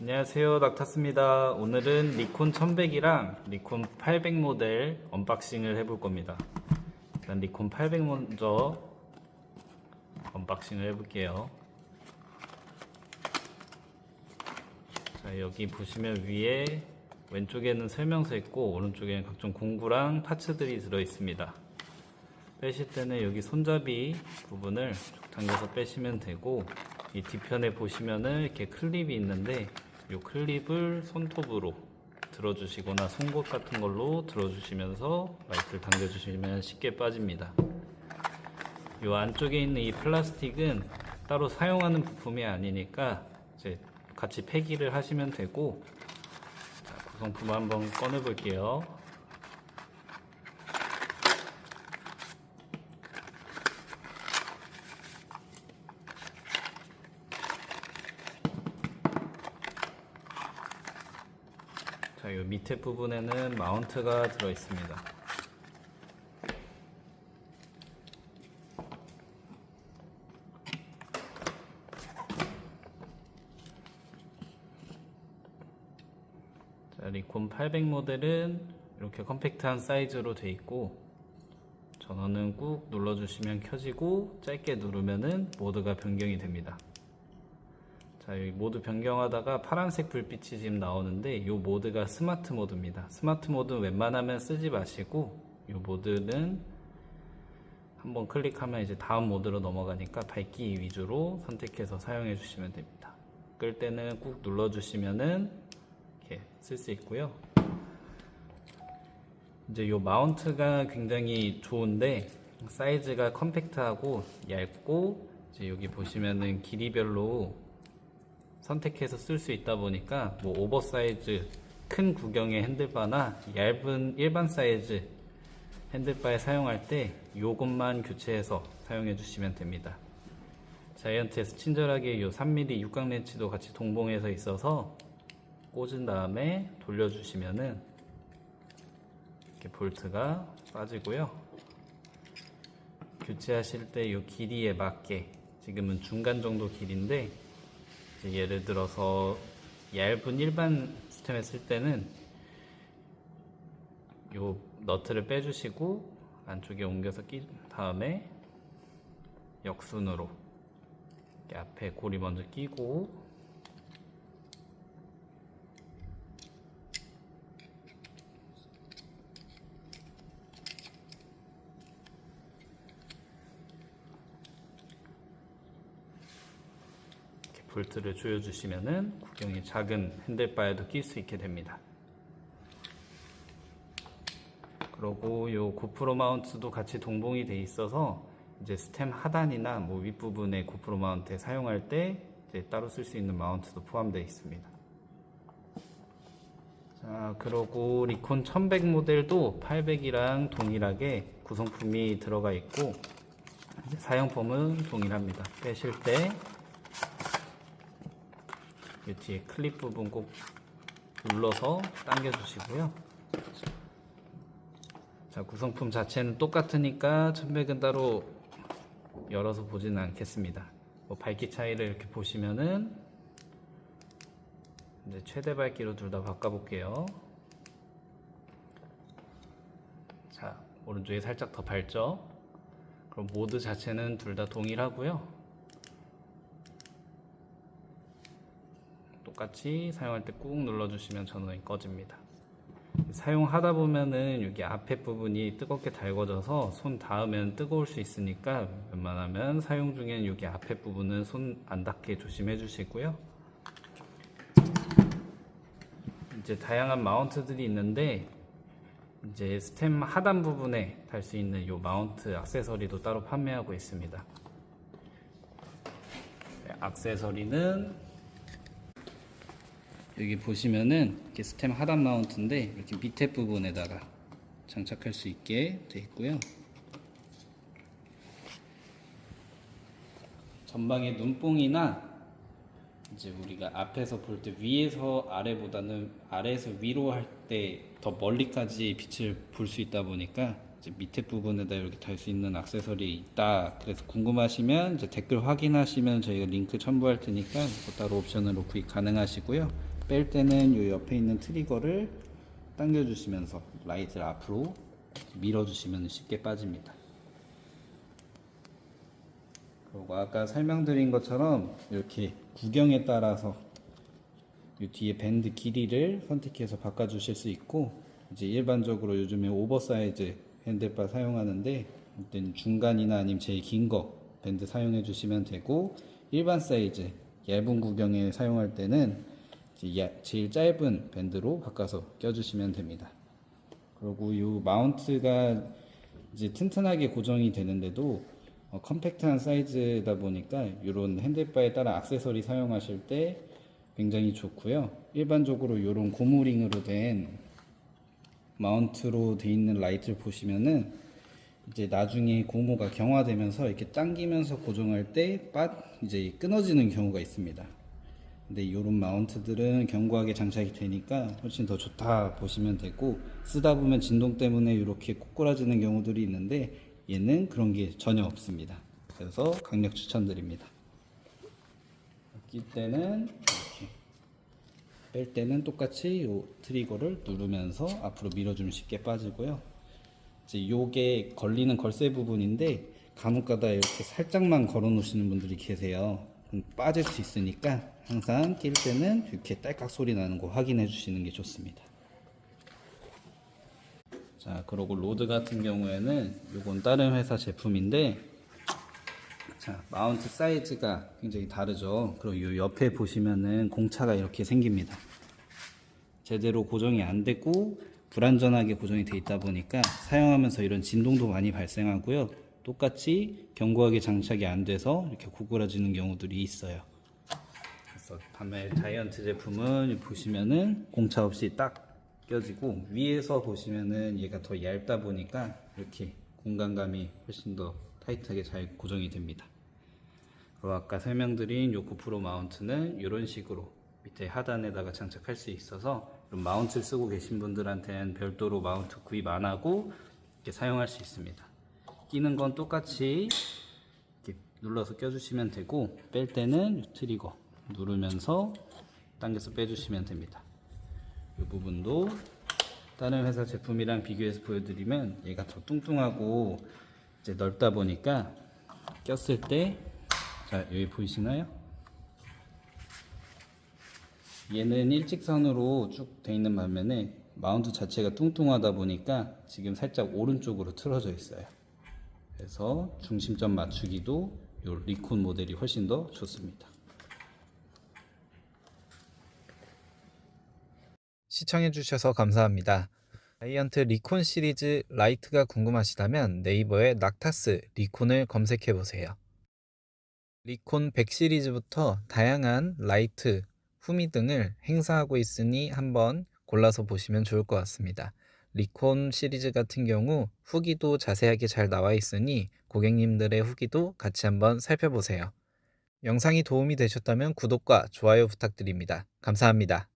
안녕하세요. 닥터스입니다. 오늘은 니콘 1100이랑 니콘 800 모델 언박싱을 해볼 겁니다. 일단 니콘 800 먼저 언박싱을 해볼게요. 자 여기 보시면 위에 왼쪽에는 설명서 있고 오른쪽에는 각종 공구랑 파츠들이 들어 있습니다. 빼실 때는 여기 손잡이 부분을 쭉 당겨서 빼시면 되고 이 뒤편에 보시면은 이렇게 클립이 있는데 이 클립을 손톱으로 들어주시거나 송곳 같은 걸로 들어주시면서 라이트를 당겨주시면 쉽게 빠집니다. 이 안쪽에 있는 이 플라스틱은 따로 사용하는 부품이 아니니까 이제 같이 폐기를 하시면 되고 자, 구성품 한번 꺼내 볼게요. 자, 이 밑에 부분에는 마운트가 들어 있습니다. 자, 리콘 800 모델은 이렇게 컴팩트한 사이즈로 돼 있고 전원은 꾹 눌러주시면 켜지고 짧게 누르면은 모드가 변경이 됩니다. 자, 여기 모드 변경하다가 파란색 불빛이 지금 나오는데 이 모드가 스마트 모드입니다. 스마트 모드 웬만하면 쓰지 마시고 이 모드는 한번 클릭하면 이제 다음 모드로 넘어가니까 밝기 위주로 선택해서 사용해 주시면 됩니다. 끌 때는 꾹 눌러 주시면은 이렇게 쓸 수 있고요. 이제 이 마운트가 굉장히 좋은데 사이즈가 컴팩트하고 얇고 이제 여기 보시면은 길이별로 선택해서 쓸 수 있다 보니까 뭐 오버사이즈 큰 구경의 핸들바나 얇은 일반 사이즈 핸들바에 사용할 때 요것만 교체해서 사용해 주시면 됩니다. 자이언트에서 친절하게 요 3mm 육각 렌치도 같이 동봉해서 있어서 꽂은 다음에 돌려주시면은 이렇게 볼트가 빠지고요. 교체하실 때요 길이에 맞게 지금은 중간 정도 길인데 예를 들어서 얇은 일반 스템에 쓸 때는 요 너트를 빼주시고 안쪽에 옮겨서 낀 다음에 역순으로 이렇게 앞에 고리 먼저 끼고 볼트를 조여주시면은 구경이 작은 핸들바에도 낄 수 있게 됩니다. 그리고 요 고프로 마운트도 같이 동봉이 돼 있어서 이제 스템 하단이나 뭐 윗부분에 고프로 마운트에 사용할 때 따로 쓸 수 있는 마운트도 포함되어 있습니다. 자, 그리고 리콘 1100 모델도 800이랑 동일하게 구성품이 들어가 있고 이제 사용법은 동일합니다. 빼실 때 이 뒤에 클립 부분 꼭 눌러서 당겨 주시고요. 자, 구성품 자체는 똑같으니까 1100은 따로 열어서 보지는 않겠습니다. 뭐 밝기 차이를 이렇게 보시면은 이제 최대 밝기로 둘 다 바꿔볼게요. 자, 오른쪽에 살짝 더 밝죠? 그럼 모드 자체는 둘 다 동일하고요. 똑같이 사용할 때 꾹 눌러주시면 전원이 꺼집니다. 사용하다 보면은 여기 앞에 부분이 뜨겁게 달궈져서 손 닿으면 뜨거울 수 있으니까 웬만하면 사용 중엔 여기 앞에 부분은 손 안 닿게 조심해 주시고요. 이제 다양한 마운트들이 있는데 이제 스템 하단 부분에 달 수 있는 이 마운트 액세서리도 따로 판매하고 있습니다. 네, 액세서리는 여기 보시면은 이렇게 스템 하단 마운트인데 이렇게 밑에 부분에다가 장착할 수 있게 되어 있고요. 전방에 눈뽕이나 이제 우리가 앞에서 볼 때 위에서 아래보다는 아래에서 위로 할 때 더 멀리까지 빛을 볼 수 있다 보니까 이제 밑에 부분에다 이렇게 달 수 있는 액세서리 있다. 그래서 궁금하시면 이제 댓글 확인하시면 저희가 링크 첨부할 테니까 따로 옵션으로 구입 가능하시고요. 뺄 때는 이 옆에 있는 트리거를 당겨주시면서 라이트를 앞으로 밀어주시면 쉽게 빠집니다. 그리고 아까 설명드린 것처럼 이렇게 구경에 따라서 이 뒤에 밴드 길이를 선택해서 바꿔주실 수 있고 이제 일반적으로 요즘에 오버사이즈 핸들바 사용하는데 이때는 중간이나 아니면 제일 긴 거 밴드 사용해 주시면 되고 일반 사이즈 얇은 구경에 사용할 때는 이 제일 짧은 밴드로 바꿔서 껴주시면 됩니다. 그리고 이 마운트가 이제 튼튼하게 고정이 되는데도 어, 컴팩트한 사이즈다 보니까 이런 핸들바에 따라 액세서리 사용하실 때 굉장히 좋고요. 일반적으로 이런 고무링으로 된 마운트로 돼 있는 라이트를 보시면은 이제 나중에 고무가 경화되면서 이렇게 당기면서 고정할 때 빠, 이제 끊어지는 경우가 있습니다. 근데 이런 마운트들은 견고하게 장착이 되니까 훨씬 더 좋다 보시면 되고 쓰다 보면 진동 때문에 이렇게 꼬꾸라지는 경우들이 있는데 얘는 그런 게 전혀 없습니다. 그래서 강력 추천드립니다. 낄 때는 이렇게 뺄 때는 똑같이 이 트리거를 누르면서 앞으로 밀어주면 쉽게 빠지고요. 이제 요게 걸리는 걸쇠 부분인데 간혹가다 이렇게 살짝만 걸어 놓으시는 분들이 계세요. 그럼 빠질 수 있으니까 항상 낄 때는 이렇게 딸깍 소리 나는 거 확인해 주시는 게 좋습니다. 자, 그리고 로드 같은 경우에는 요건 다른 회사 제품인데 자, 마운트 사이즈가 굉장히 다르죠. 그리고 요 옆에 보시면은 공차가 이렇게 생깁니다. 제대로 고정이 안 되고 불안전하게 고정이 돼 있다 보니까 사용하면서 이런 진동도 많이 발생하고요. 똑같이 견고하게 장착이 안 돼서 이렇게 구부러지는 경우들이 있어요. 그래서 반면 자이언트 제품은 보시면은 공차 없이 딱 껴지고 위에서 보시면은 얘가 더 얇다 보니까 이렇게 공간감이 훨씬 더 타이트하게 잘 고정이 됩니다. 그리고 아까 설명드린 요 고프로 마운트는 이런 식으로 밑에 하단에다가 장착할 수 있어서 마운트 쓰고 계신 분들한테는 별도로 마운트 구입 안 하고 이렇게 사용할 수 있습니다. 끼는 건 똑같이 이렇게 눌러서 껴주시면 되고 뺄 때는 이 트리거 누르면서 당겨서 빼주시면 됩니다. 이 부분도 다른 회사 제품이랑 비교해서 보여드리면 얘가 더 뚱뚱하고 이제 넓다 보니까 꼈을 때 자, 여기 보이시나요? 얘는 일직선으로 쭉 돼 있는 반면에 마운트 자체가 뚱뚱하다 보니까 지금 살짝 오른쪽으로 틀어져 있어요. 그래서 중심점 맞추기도 요 리콘 모델이 훨씬 더 좋습니다. 시청해주셔서 감사합니다. 자이언트 리콘 시리즈 라이트가 궁금하시다면 네이버에 낙타스 리콘을 검색해보세요. 리콘 100 시리즈부터 다양한 라이트, 후미 등을 행사하고 있으니 한번 골라서 보시면 좋을 것 같습니다. 리콘 시리즈 같은 경우 후기도 자세하게 잘 나와 있으니 고객님들의 후기도 같이 한번 살펴보세요. 영상이 도움이 되셨다면 구독과 좋아요 부탁드립니다. 감사합니다.